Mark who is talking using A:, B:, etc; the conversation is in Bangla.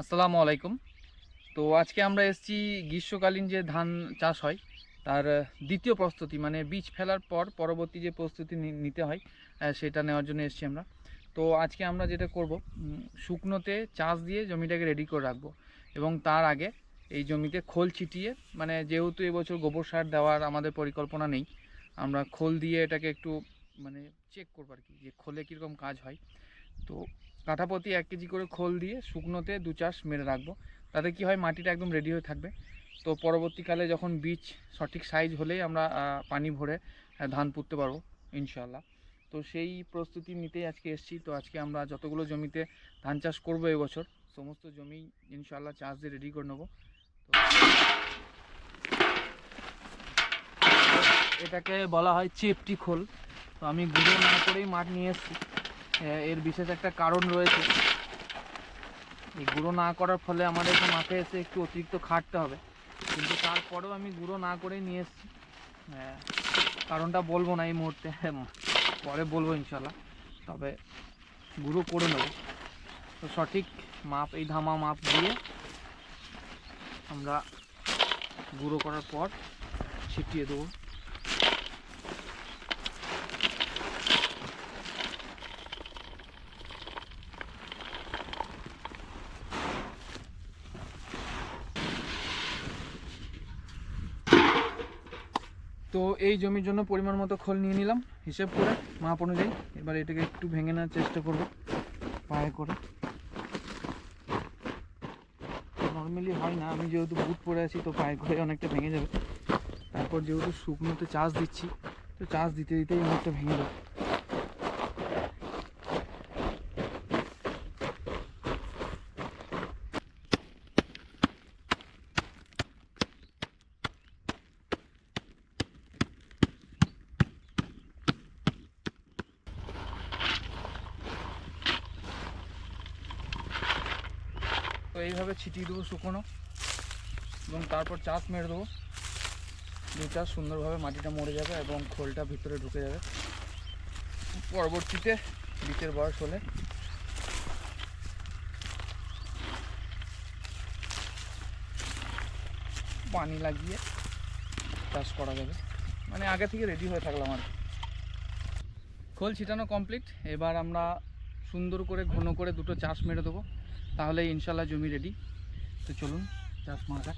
A: আসসালামু আলাইকুম। তো আজকে আমরা এসেছি গ্রীষ্মকালীন যে ধান চাষ হয়, তার দ্বিতীয় প্রস্তুতি মানে বীজ ফেলার পর পরবর্তী যে প্রস্তুতি নিতে হয় সেটা নেওয়ার জন্য এসেছি আমরা। তো আজকে আমরা যেটা করব শুকনোতে চাষ দিয়ে জমিটাকে রেডি করে রাখব এবং তার আগে এই জমিতে খোল ছিটিয়ে মানে যেহেতু এবছর গোবর সার দেওয়ার আমাদের পরিকল্পনা নেই, আমরা খোল দিয়ে এটাকে একটু মানে চেক করব আর কি যে খোলে কীরকম কাজ হয়। তো কাঠাপতি এক কেজি করে খোল দিয়ে শুকনোতে দু চাষ মেরে রাখব। তাতে কি হয়, মাটিটা একদম রেডি হয়ে থাকবে। তো পরবর্তীকালে যখন বীজ সঠিক সাইজ হলেই আমরা পানি ভরে ধান পুঁততে পারব ইনশাল্লাহ তো সেই প্রস্তুতি নিতেই আজকে এসেছি। তো আজকে আমরা যতগুলো জমিতে ধান চাষ করব এবছর, সমস্ত জমি ইনশাল্লাহ চাষ দিয়ে রেডি করে নেব। এটাকে বলা হয় চেপটি খোল। তো আমি গুঁড়ো না করেই মাঠ নিয়ে এসেছি। এর বিশেষ একটা কারণ রয়েছে। এই গুঁড়ো না করার ফলে আমাদেরকে মাঠে এসে একটু অতিরিক্ত খাটতে হবে। কিন্তু তারপরেও আমি গুঁড়ো না করেই নিয়ে এসেছি। আহ, কারণটা বলব না এই মুহূর্তে। পরে বলব ইনশাল্লাহ তবে গুঁড়ো করে নেব। তো সঠিক মাপ এই ধামা মাপ দিয়ে আমরা গুঁড়ো করার পর ছিটিয়ে দেবো। তো এই জমির জন্য পরিমাণ মতো খোল নিয়ে নিলাম, হিসেব করে, মাপ অনুযায়ী। এবার এটাকে একটু ভেঙে নেওয়ার চেষ্টা করব, পায়ে করে। নর্মালি হয় না, আমি যেহেতু বুট পরে আছি, তো পায়ে করে অনেকটা ভেঙে যাবে। তারপর যেহেতু শুকনোতে চাষ দিচ্ছি, তো চাষ দিতে দিতেই অনেকটা ভেঙে যাবে। তো এইভাবে ছিটিয়ে দেবো শুকনো এবং তারপর চাষ মেরে দেবো। দু চাষ সুন্দরভাবে মাটিটা মরে যাবে এবং খোলটা ভিতরে ঢুকে যাবে। পরবর্তীতে বীজের বয়স হলে পানি লাগিয়ে চাষ করা যাবে। মানে আগে থেকে রেডি হয়ে থাকলাম আর খোল ছিটানো কমপ্লিট এবার আমরা সুন্দর করে ঘন করে দুটো চাষ মেরে দেবো। তাহলে ইনশাল্লাহ জমি রেডি তো চলুন চাষ মারা